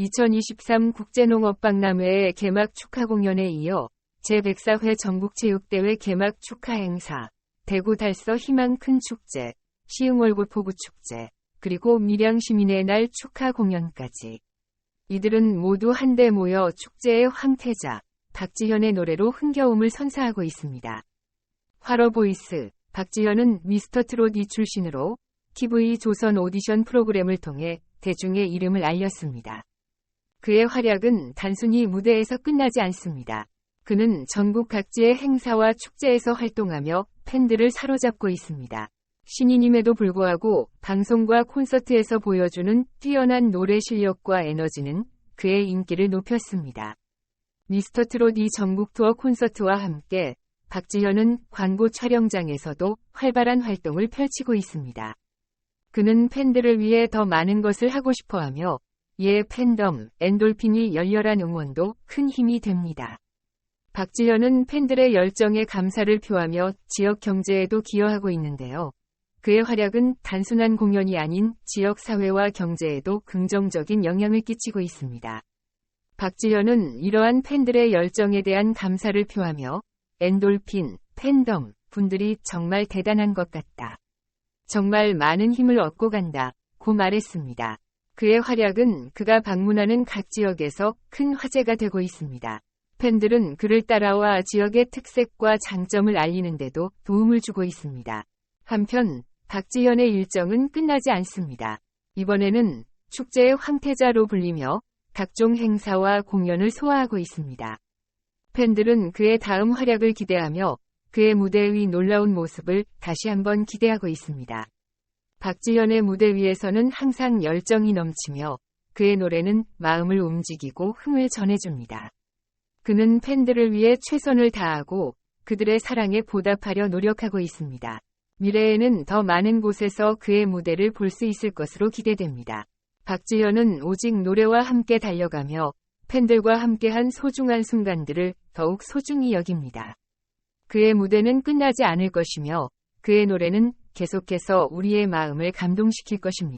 2023 국제농업박람회의 개막 축하 공연에 이어 제104회 전국체육대회 개막 축하 행사, 대구 달서 희망 큰 축제, 시흥월구 포구 축제, 그리고 밀양 시민의 날 축하 공연까지. 이들은 모두 한데 모여 축제의 황태자, 박지현의 노래로 흥겨움을 선사하고 있습니다. 화러보이스, 박지현은 미스터 트롯 이 출신으로 TV 조선 오디션 프로그램을 통해 대중의 이름을 알렸습니다. 그의 활약은 단순히 무대에서 끝나지 않습니다. 그는 전국 각지의 행사와 축제에서 활동하며 팬들을 사로잡고 있습니다. 신인임에도 불구하고 방송과 콘서트에서 보여주는 뛰어난 노래 실력과 에너지는 그의 인기를 높였습니다. 미스터 트롯 이 전국 투어 콘서트와 함께 박지현은 광고 촬영장에서도 활발한 활동을 펼치고 있습니다. 그는 팬들을 위해 더 많은 것을 하고 싶어 하며 이에 팬덤, 엔돌핀이 열렬한 응원도 큰 힘이 됩니다. 박지현은 팬들의 열정에 감사를 표하며 지역 경제에도 기여하고 있는데요. 그의 활약은 단순한 공연이 아닌 지역 사회와 경제에도 긍정적인 영향을 끼치고 있습니다. 박지현은 이러한 팬들의 열정에 대한 감사를 표하며 엔돌핀, 팬덤, 분들이 정말 대단한 것 같다. 정말 많은 힘을 얻고 간다. 고 말했습니다. 그의 활약은 그가 방문하는 각 지역에서 큰 화제가 되고 있습니다. 팬들은 그를 따라와 지역의 특색과 장점을 알리는데도 도움을 주고 있습니다. 한편 박지현의 일정은 끝나지 않습니다. 이번에는 축제의 황태자로 불리며 각종 행사와 공연을 소화하고 있습니다. 팬들은 그의 다음 활약을 기대하며 그의 무대 위 놀라운 모습을 다시 한번 기대하고 있습니다. 박지현의 무대 위에서는 항상 열정이 넘치며 그의 노래는 마음을 움직이고 흥을 전해줍니다. 그는 팬들을 위해 최선을 다하고 그들의 사랑에 보답하려 노력하고 있습니다. 미래에는 더 많은 곳에서 그의 무대를 볼 수 있을 것으로 기대됩니다. 박지현은 오직 노래와 함께 달려가며 팬들과 함께한 소중한 순간들을 더욱 소중히 여깁니다. 그의 무대는 끝나지 않을 것이며 그의 노래는 계속해서 우리의 마음을 감동시킬 것입니다.